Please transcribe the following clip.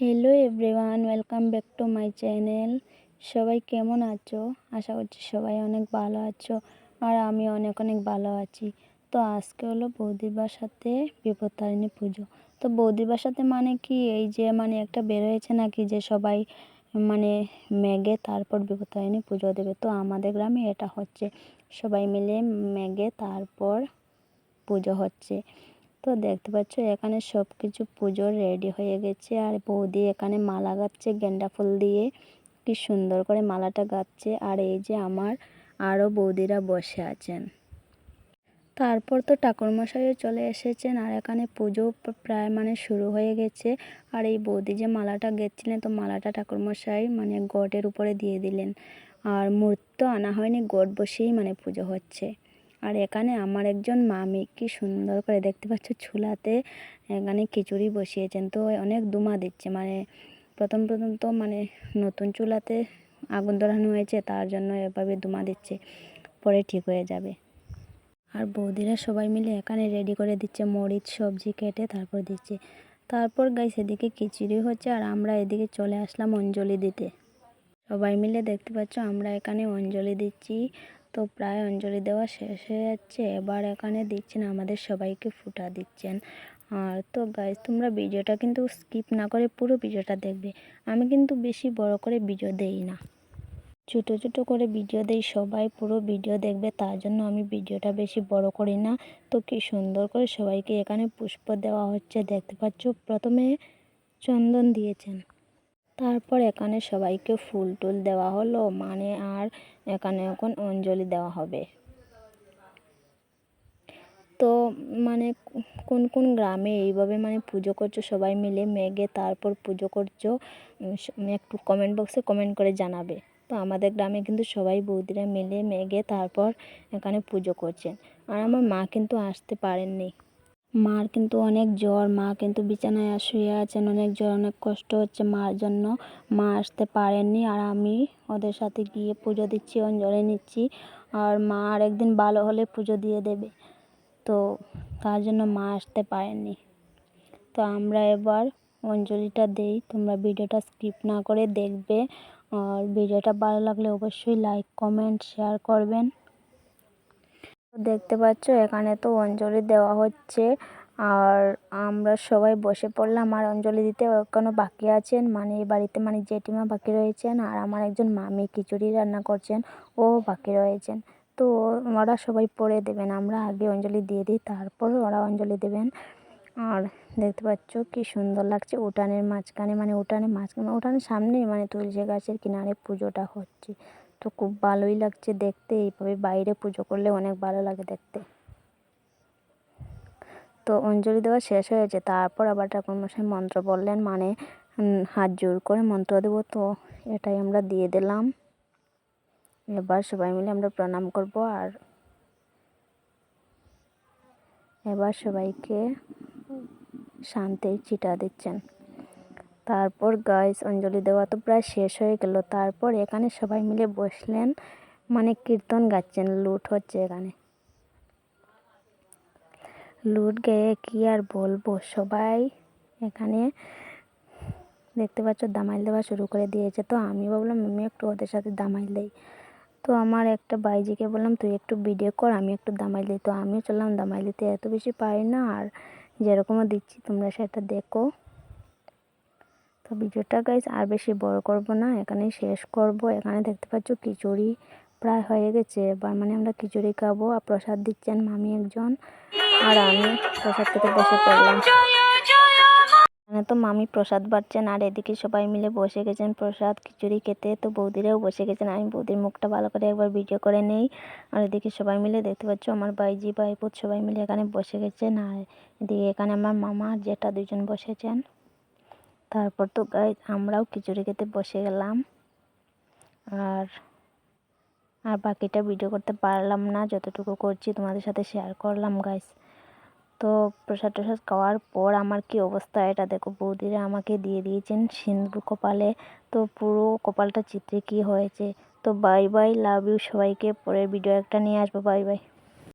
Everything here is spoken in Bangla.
Hello everyone welcome back to my channel সবাই কেমন আছো? আশা করছি সবাই অনেক ভালো আছো আর আমি অনেক অনেক ভালো আছি। তো আজকে হলো বৌদির বাসাতে বিপত্তারিণী পুজো। তো বৌদি বাসাতে মানে কি? এই যে মানে একটা বেরোয়েছে নাকি যে সবাই মানে ম্যাগে তারপর বিপত্তারিণী পুজো দেবে? তো আমাদের গ্রামে এটা হচ্ছে। সবাই মিলে ম্যাগে তারপর পুজো হচ্ছে। তো দেখতে পাচ্ছ, এখানে সব কিছু পুজোর রেডি হয়ে গেছে। আর বৌদি এখানে মালা গাচ্ছে গেন্ডা ফুল দিয়ে। কি সুন্দর করে মালাটা গাচ্ছে। আর এই যে আমার আরও বৌদিরা বসে আছেন। তারপর তো ঠাকুরমশাইও চলে এসেছেন। আর এখানে পুজো প্রায় মানে শুরু হয়ে গেছে। আর এই বৌদি যে মালাটা গেছিলেন তো মালাটা ঠাকুরমশাই মানে গটের উপরে দিয়ে দিলেন। আর মূর্তি আনা হয়নি, গট বসেই মানে পুজো হচ্ছে। আর এখানে আমার একজন মামি, কি সুন্দর করে দেখতে পাচ্ছ চুলাতে এখানে খিচুড়ি বসিয়েছেন। তো অনেক দুমা দিচ্ছে মানে প্রথম প্রথম তো মানে নতুন চুলাতে আগুন ধরানো হয়েছে, তার জন্য এভাবে দুমা দিচ্ছে, পরে ঠিক হয়ে যাবে। আর বৌদিরা সবাই মিলে এখানে রেডি করে দিচ্ছে মরিচ সবজি কেটে তারপর দিচ্ছে। তারপর গাই সেদিকে খিচুড়ি হচ্ছে আর আমরা এদিকে চলে আসলাম অঞ্জলি দিতে। সবাই মিলে দেখতে পাচ্ছ আমরা এখানে অঞ্জলি দিচ্ছি। তো প্রায় অঞ্জলি দেওয়া শেষ হয়ে যাচ্ছে। এবার এখানে দিচ্ছেন, আমাদের সবাইকে ফুটা দিচ্ছেন। আর তো গাইজ তোমরা ভিডিওটা কিন্তু স্কিপ না করে পুরো ভিডিওটা দেখবে। আমি কিন্তু বেশি বড় করে ভিডিও দেই না। ছোটো ছোটো করে ভিডিও দেই, সবাই পুরো ভিডিও দেখবে, তার জন্য আমি ভিডিওটা বেশি বড় করি না। তো কি সুন্দর করে সবাইকে এখানে পুষ্প দেওয়া হচ্ছে, দেখতে পাচ্ছ? প্রথমে চন্দন দিয়েছেন। তারপর এখানে সবাইকে ফুল টুল দেওয়া হলো মানে আর এখানে এখন অঞ্জলি দেওয়া হবে। তো মানে কোন কোন গ্রামে এইভাবে মানে পুজো করছ, সবাই মিলে মেঘে তারপর পুজো করছ একটু কমেন্ট বক্সে কমেন্ট করে জানাবে। তো আমাদের গ্রামে কিন্তু সবাই বৌদিরা মিলে মেঘে তারপর এখানে পুজো করছেন। আর আমার মা কিন্তু আসতে পারেননি। মার কিন্তু অনেক জ্বর, মা কিন্তু বিছানায় শুয়ে আছেন, অনেক জ্বর, অনেক কষ্ট হচ্ছে মার জন্য। মা আসতে পারেননি আর আমি ওদের সাথে গিয়ে পুজো দিচ্ছি, অঞ্জলি নিচ্ছি আর মা আর একদিন ভালো হলে পুজো দিয়ে দেবে। তো তার জন্য মা আসতে পারেননি। তো আমরা এবার অঞ্জলিটা দেই, তোমরা ভিডিওটা স্কিপ না করে দেখবে। আর ভিডিওটা ভালো লাগলে অবশ্যই লাইক, কমেন্ট, শেয়ার করবেন। দেখতে পাচ্ছ, এখানে তো অঞ্জলি দেওয়া হচ্ছে। আর আমরা সবাই বসে পড়লাম, আর অঞ্জলি দিতে এখনও বাকি আছেন। মানে বাড়িতে মানে জেঠিমা বাকি রয়েছেন, আর আমার একজন মামি খিচুড়ি রান্না করছেন, ও বাকি রয়েছেন। তো ওরা সবাই পড়ে দেবেন, আমরা আগে অঞ্জলি দিয়ে দিই, তারপর ওরা অঞ্জলি দেবেন। আর দেখতে পাচ্ছ কি সুন্দর লাগছে উঠানের মাঝখানে মানে উঠানে মাঝখানে, উঠানের সামনেই মানে তুলসী গাছের কিনারে পুজোটা হচ্ছে। তো খুব ভালোই লাগছে দেখতে। এইভাবে বাইরে পুজো করলে অনেক ভালো লাগে দেখতে। তো অঞ্জলি দেওয়া শেষ হয়েছে তারপর আবার ঠাকুরমশাই মন্ত্র বললেন মানে হাত জোর করে মন্ত্র দেবো। তো এটাই আমরা দিয়ে দিলাম। এবার সবাই মিলে আমরা প্রণাম করব আর এবার সবাইকে শান্তির চিটা দিচ্ছেন। তারপর গাইস অঞ্জলি দেওয়া তো প্রায় শেষ হয়ে গেল। তারপর এখানে সবাই মিলে বসলেন মানে কীর্তন গাচ্ছেন, লুট হচ্ছে এখানে। লুট গেয়ে কি আর বলব, সবাই এখানে দেখতে পাচ্ছ দামাইল দেওয়া শুরু করে দিয়েছে। তো আমি ভাবলাম, আমি একটু ওদের সাথে দামাইল দিই। তো আমার একটা বাইজিকে বললাম, তুই একটু ভিডিও কর, আমি একটু দামাইল দিই। তো আমিও চললাম, দামাইল দিতে এত বেশি পারি না, আর যেরকমও দিচ্ছি তোমরা সেটা দেখো। তো ভিডিওটা গাইজ আর বেশি বড় করব না, এখানেই শেষ করব। এখানে দেখতে পাচ্ছ খিচুড়ি প্রায় হয়ে গেছে। এবার মানে আমরা খিচুড়ি খাব। আর প্রসাদ দিচ্ছেন মামি একজন। আর আমি প্রসাদ খেতে বসে পড়লাম। এখানে তো মামি প্রসাদ বাড়ছেন আর এদিকে সবাই মিলে বসে গেছেন প্রসাদ খিচুড়ি খেতে। তো বৌদিরাও বসে গেছেন। আমি বৌদির মুখটা ভালো করে একবার ভিডিও করে নেই। আর এদিকে সবাই মিলে দেখতে পাচ্ছ আমার বাইজি বাইপুত সবাই মিলে এখানে বসে গেছেন। আর এদিকে এখানে আমার মামা আর জেঠা দুজন বসেছেন। তারপর তো গাই আমরাও খিচুড়ি খেতে বসে গেলাম। আর আর বাকিটা ভিডিও করতে পারলাম না, যতটুকু করছি তোমাদের সাথে শেয়ার করলাম গাইস তো প্রসাদ টসাদ খাওয়ার পর আমার কি অবস্থা এটা দেখো, বৌদিরা আমাকে দিয়ে দিয়েছেন সিন্দুর কপালে। তো পুরো কপালটা চিত্রে কি হয়েছে? তো বাই বাই লাভ ইউ সবাইকে, পরের ভিডিও একটা নিয়ে আসব বাই বাই